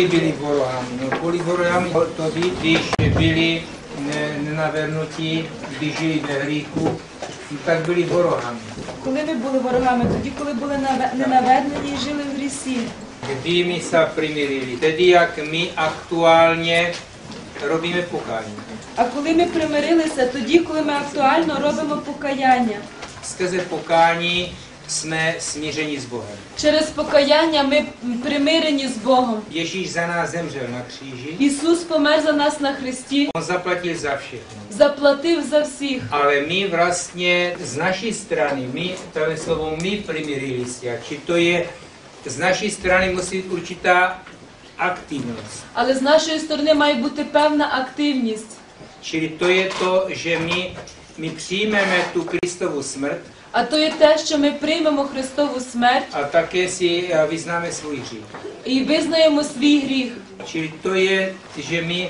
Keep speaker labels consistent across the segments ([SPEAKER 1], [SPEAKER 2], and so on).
[SPEAKER 1] boli byli ворогами? No, boli ворогами тоді, když byli ne- nenavernuті, když žili ve hříchu, tak byli ворогами.
[SPEAKER 2] Коли ми були ворогами, тоді, коли були наве- ненаведені і жили в грісі.
[SPEAKER 1] Kdy my sa primirili? Tedy, jak my aktuálně robíme pokání.
[SPEAKER 2] А коли ми примирилися, тоді, коли ми актуально робимо покаяння.
[SPEAKER 1] Skrze pokání jsme smířeni s Bohem.
[SPEAKER 2] Через покаяння ми примирені з Богом.
[SPEAKER 1] Ježíš za nás zemřel na kříži,
[SPEAKER 2] Ісус помер за нас на Христі,
[SPEAKER 1] on zaplatil za všechno.
[SPEAKER 2] заплатив за всіх.
[SPEAKER 1] Ale my vlastně z naší strany, my, tohle slovo my primirili či to je, z naší strany musí být určitá aktivnost.
[SPEAKER 2] Але з нашої сторони має бути певна активність.
[SPEAKER 1] Čili to je to, že my, my přijmeme tu Kristovu smrt
[SPEAKER 2] А то є те, що ми приймемо Христову смерть
[SPEAKER 1] také si eh, vyznáme svůj hřích.
[SPEAKER 2] і визнаємо свій гріх.
[SPEAKER 1] To je, že my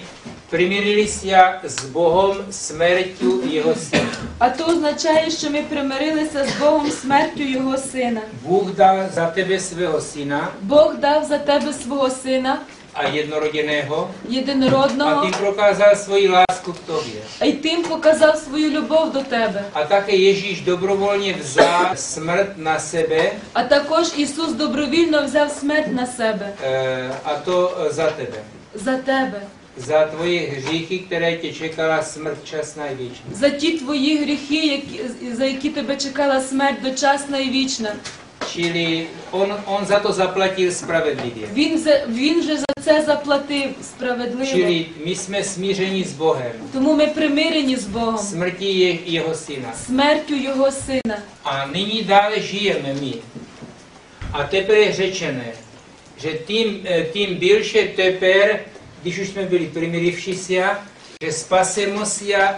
[SPEAKER 1] primirili se s Bohem smrťu jeho syna.
[SPEAKER 2] А то означає, що ми примирилися з Богом смертю Його Сина.
[SPEAKER 1] Bůh dal za tebe svého syna
[SPEAKER 2] Бог дав за тебе свого сина,
[SPEAKER 1] a jednoroděného a
[SPEAKER 2] єдинородного,
[SPEAKER 1] tím prokázal svoji lásku k tobě.
[SPEAKER 2] а й тим показав свою любов до тебе.
[SPEAKER 1] A také Ježíš dobrovolně vzal smrt na sebe
[SPEAKER 2] А також Ісус добровільно взяв смерть на себе
[SPEAKER 1] eh, a to eh, za tebe.
[SPEAKER 2] за тебе,
[SPEAKER 1] Za tvoje hříchy, které tě čekala smrt časná i
[SPEAKER 2] за ті твої гріхи, які, за які тебе чекала смерть дочасна і вічна.
[SPEAKER 1] Čili on, on za to zaplatil spravedlivě.
[SPEAKER 2] Він, за- він вже за це заплатив справедливо.
[SPEAKER 1] Čili my jsme smířeni s Bohem.
[SPEAKER 2] Тому ми примирені з Богом,
[SPEAKER 1] Smrti je jeho syna.
[SPEAKER 2] смертю Його Сина.
[SPEAKER 1] A nyní dále žijeme my. A teprve je řečené, že tím, eh, tím bільше тепер, když už jsme byli примиривши že spasemo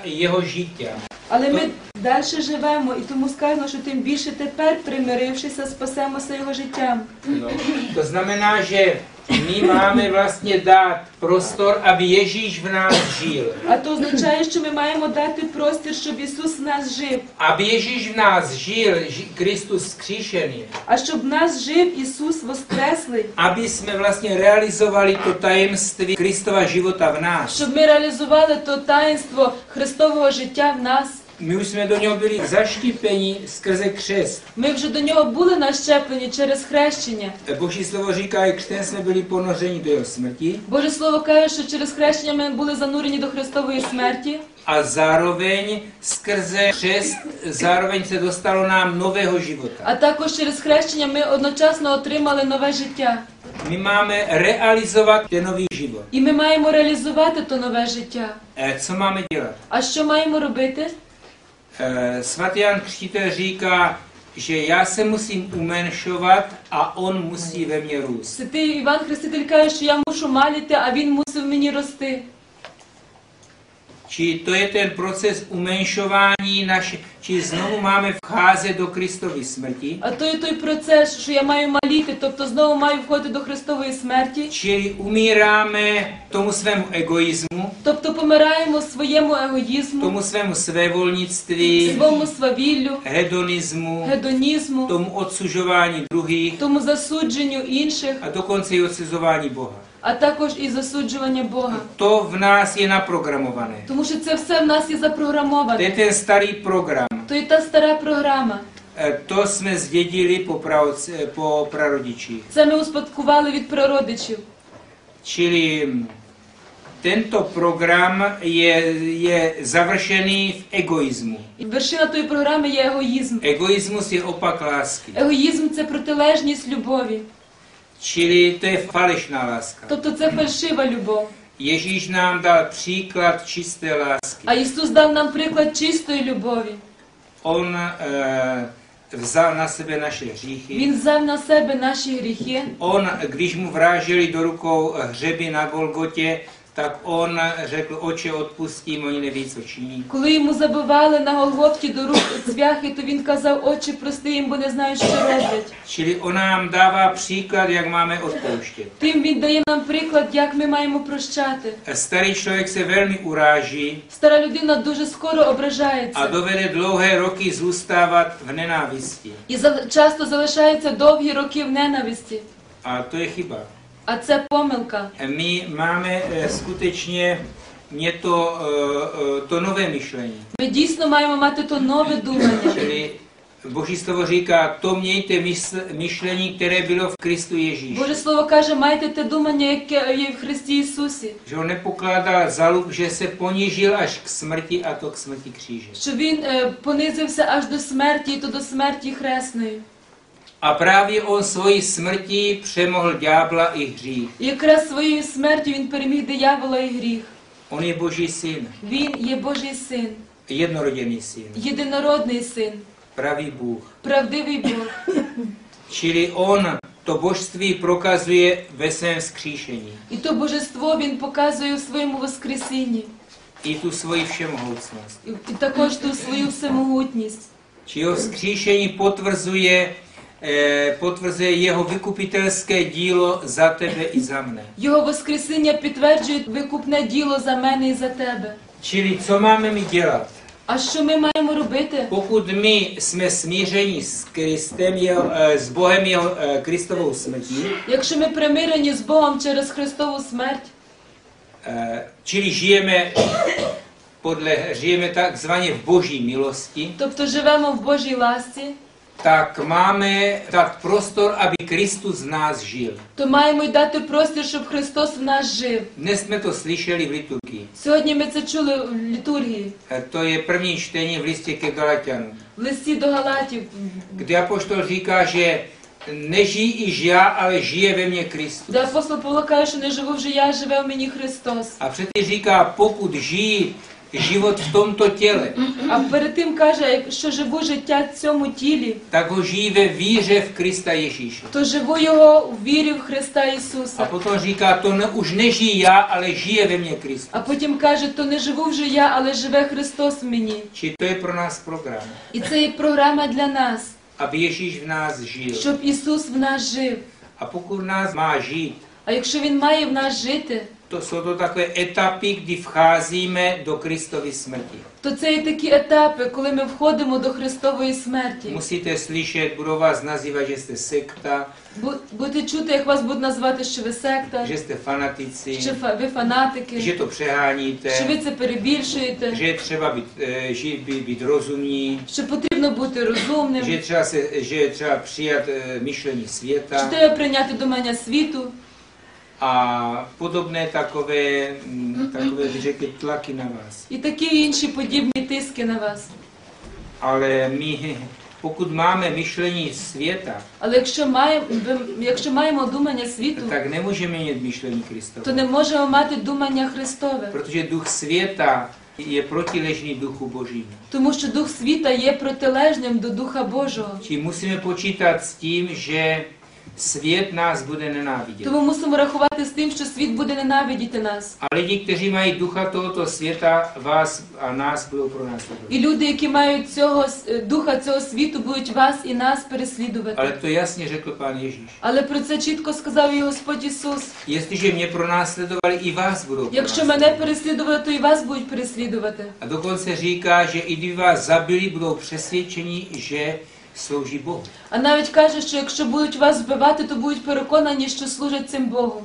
[SPEAKER 1] jeho žиття.
[SPEAKER 2] Але ми далі живемо, і тому сказано, що тим більше тепер, примирившися, спасемося його життям.
[SPEAKER 1] No. To znamená, že my máme vlastně dát prostor, aby Ježíš v nás žil.
[SPEAKER 2] А то означає, що ми маємо дати простір, щоб Ісус в нас жив.
[SPEAKER 1] Aby Ježíš v nás žil, ži- Kristus zkříšený,
[SPEAKER 2] А щоб в нас жив Ісус Воскреслий,
[SPEAKER 1] aby jsme vlastně realizovali to tajemství Kristova života v nás.
[SPEAKER 2] щоб ми реалізували то таїнство Христового життя в нас.
[SPEAKER 1] My už jsme do něho byli zaštípeni skrze křest.
[SPEAKER 2] Ми вже до нього були нащеплені через хрещення.
[SPEAKER 1] Boží slovo říká, jak křtem jsme byli ponořeni do jeho smrti
[SPEAKER 2] Боже Слово каже, що через хрещення ми були занурені до Христової смерті,
[SPEAKER 1] a zároveň skrze křest zároveň se dostalo nám nového života.
[SPEAKER 2] а також через хрещення ми одночасно отримали нове життя.
[SPEAKER 1] My máme realizovat ten nový život.
[SPEAKER 2] І ми маємо реалізувати то нове життя.
[SPEAKER 1] Eh, Co máme dělat?
[SPEAKER 2] А що маємо робити?
[SPEAKER 1] Eh, Svatý Jan Křtitel říká, že já se musím umenšovat a on musí ve mně růst.
[SPEAKER 2] Святий Іван Хреститель каже, що я мушу маліти, а він мусив мені рости.
[SPEAKER 1] Či to je ten proces umenšování naše, či znovu máme vcházet do Kristovy smrti,
[SPEAKER 2] А то є той процес, що я маю маліти, тобто знову маю входити до Христової смерті.
[SPEAKER 1] čili umíráme tomu svému egoismu,
[SPEAKER 2] Тобто помираємо своєму егоїзму,
[SPEAKER 1] tomu svému svévolnictví,
[SPEAKER 2] своєму свавіллю,
[SPEAKER 1] hedonismu,
[SPEAKER 2] гедонізму,
[SPEAKER 1] tomu odsužování druhých
[SPEAKER 2] тому засудженню інших,
[SPEAKER 1] a dokonce i odsuzování Boha.
[SPEAKER 2] А також і засуджування Бога.
[SPEAKER 1] To v nás je naprogramované.
[SPEAKER 2] Тому що це все в нас є
[SPEAKER 1] To je
[SPEAKER 2] запрограмоване.
[SPEAKER 1] ten starý program.
[SPEAKER 2] То є та стара програма.
[SPEAKER 1] Eh, To jsme zdědili po, praoce, po prarodičích.
[SPEAKER 2] Це ми успадкували від прародичів.
[SPEAKER 1] Čili tento program je, je završený v egoismu.
[SPEAKER 2] І вершина тої програми є егоїзм.
[SPEAKER 1] Egoismus je opak lásky.
[SPEAKER 2] Егоїзм це протилежність любові.
[SPEAKER 1] Čili to je falešná láska.
[SPEAKER 2] Тобто це фальшива любов.
[SPEAKER 1] Ježíš nám dal příklad čisté lásky.
[SPEAKER 2] А Ісус дав нам приклад чистої любові.
[SPEAKER 1] On e, vzal na sebe naše hříchy.
[SPEAKER 2] Він взяв на себе наші гріхи.
[SPEAKER 1] On, když mu vráželi do rukou hřeby na Golgotě, tak on řekl, oče, odpustím, oni neví, co činí.
[SPEAKER 2] Коли йому забивали на Голгофті до рук цвяхи, то він казав, Отче, прости їм, бо не знають, що роблять.
[SPEAKER 1] Čili on nám dává příklad, jak máme odpouštět.
[SPEAKER 2] Тим він дає нам приклад, як ми маємо прощати.
[SPEAKER 1] Starý člověk se velmi uráží
[SPEAKER 2] Стара людина дуже скоро ображається
[SPEAKER 1] dovede dlouhé roky zůstávat v nenávisti.
[SPEAKER 2] і часто залишається довгі роки в ненависті.
[SPEAKER 1] A to je chyba.
[SPEAKER 2] А це помилка.
[SPEAKER 1] My máme eh, skutečně mě to, eh, eh, to nové myšlení.
[SPEAKER 2] Ми дійсно маємо мати то нове думання.
[SPEAKER 1] Čili Boží slovo říká, to mějte mysl- myšlení, které bylo v Kristu Ježíši.
[SPEAKER 2] Боже Слово каже, майте те думання, яке є в Христі Ісусі.
[SPEAKER 1] Že on nepokládal zalub, že se ponížil až k smrti a to k smrti kříže.
[SPEAKER 2] Що він е, понизився аж до смерті, і то до смерті хресної.
[SPEAKER 1] A právě on svojí smrtí přemohl ďábla i hřích.
[SPEAKER 2] І якраз своєю смертю він переміг диявола і гріх.
[SPEAKER 1] On je Boží syn,
[SPEAKER 2] Він є Божий син,
[SPEAKER 1] jednoroděný syn,
[SPEAKER 2] єдинородний син,
[SPEAKER 1] pravý Bůh.
[SPEAKER 2] правдивий Бог.
[SPEAKER 1] Čili on to božství prokazuje ve svém vzkříšení.
[SPEAKER 2] І то божество він показує у своєму Воскресінні.
[SPEAKER 1] I tu svoji všemohoucnost.
[SPEAKER 2] І, і також ту свою всемогутність.
[SPEAKER 1] Či jeho vzkříšení potvrzuje, eh, potvrzuje jeho vykupitelské dílo za tebe i.
[SPEAKER 2] Його Воскресіння підтверджує викупне діло за мене і за тебе.
[SPEAKER 1] Čili co máme my dělat?
[SPEAKER 2] А що ми маємо робити?
[SPEAKER 1] Pokud my jsme smířeni s Kristem, jeho, eh, s Bohem jeho eh, Kristovou smrtí,
[SPEAKER 2] Якщо ми примирені з Богом через Христову смерть,
[SPEAKER 1] eh, čili žijeme podle, žijeme takzvaně v boží milosti,
[SPEAKER 2] тобто живемо в Божій ласці,
[SPEAKER 1] tak máme dát prostor, aby Kristus v nás žil.
[SPEAKER 2] то маємо й дати простір, щоб Христос в нас жив.
[SPEAKER 1] Dnes jsme to slyšeli v liturgii.
[SPEAKER 2] Сьогодні ми це чули в літургії,
[SPEAKER 1] Eh, To je první čtení v listě ke Galatianům,
[SPEAKER 2] в листі до Галатів,
[SPEAKER 1] kde apoštol říká, že nežijí již já, ale žije ve mně Kristus.
[SPEAKER 2] де апостол Павло каже, що не живу вже я, живе в мені Христос.
[SPEAKER 1] A předtím říká, pokud žijí život v tomto těle,
[SPEAKER 2] А перед тим каже, якщо живу життя в цьому тілі,
[SPEAKER 1] tak ho žijí ve víře v
[SPEAKER 2] то живу його в вірі в Христа Ісуса.
[SPEAKER 1] potom říká, to ne, už nežijí já, ale žije ve mně Kristus.
[SPEAKER 2] А потім каже, то не живу вже я, ale живе Христос в мені.
[SPEAKER 1] Či to je pro nás program,
[SPEAKER 2] І це є програма для нас,
[SPEAKER 1] aby Ježíš v nás žil.
[SPEAKER 2] щоб Ісус в нас жив.
[SPEAKER 1] A pokud v nás má žít,
[SPEAKER 2] А якщо Він має в нас жити,
[SPEAKER 1] to jsou to takové etapy, kdy vcházíme do Kristovy smrti.
[SPEAKER 2] то це є такі етапи, коли ми входимо до Христової смерті.
[SPEAKER 1] Musíte slyšet, budou vás nazývat, že jste sekta,
[SPEAKER 2] Бу- Будете чути, як вас будуть назвати, що ви секта,
[SPEAKER 1] že jste fanatici,
[SPEAKER 2] що фа- ви фанатики,
[SPEAKER 1] že to přeháníte,
[SPEAKER 2] що ви це перебільшуєте,
[SPEAKER 1] že je třeba být, eh, žít, být, být rozumní,
[SPEAKER 2] що потрібно бути
[SPEAKER 1] že je
[SPEAKER 2] розумним,
[SPEAKER 1] třeba, se, že je třeba přijat eh, myšlení
[SPEAKER 2] що треба прийняти думання світу
[SPEAKER 1] a podobné takové, mm, takové bych řekl, tlaky na vás.
[SPEAKER 2] і такі інші подібні тиски на вас.
[SPEAKER 1] Ale my, pokud máme myšlení světa,
[SPEAKER 2] Але якщо маємо, якщо маємо думання світу,
[SPEAKER 1] tak nemůžeme mít myšlení Kristova.
[SPEAKER 2] то не можемо мати думання Христове,
[SPEAKER 1] Protože duch světa je protiležný duchu božímu.
[SPEAKER 2] тому що Дух світа є протилежним до Духа Божого.
[SPEAKER 1] Či musíme počítat s tím, že svět nás bude nenávidět.
[SPEAKER 2] Тому мусимо рахувати з тим, що світ буде ненавидіти нас.
[SPEAKER 1] A lidi, kteří mají ducha tohoto světa, vás a nás budou pronásledovat.
[SPEAKER 2] І люди, які мають цього духа цього світу, будуть вас і нас переслідувати.
[SPEAKER 1] Ale to jasně řekl pán Ježíš.
[SPEAKER 2] Але про це чітко сказав і Господь Ісус.
[SPEAKER 1] Jestliže mě pronásledovali, i vás budou
[SPEAKER 2] Якщо мене переслідували, то і вас будуть переслідувати.
[SPEAKER 1] A dokonce říká, že i kdyby vás zabili, budou přesvědčeni, že slouží Богу.
[SPEAKER 2] А навіть каже, що якщо будуть вас вбивати, то будуть переконані, що служать цим Богу.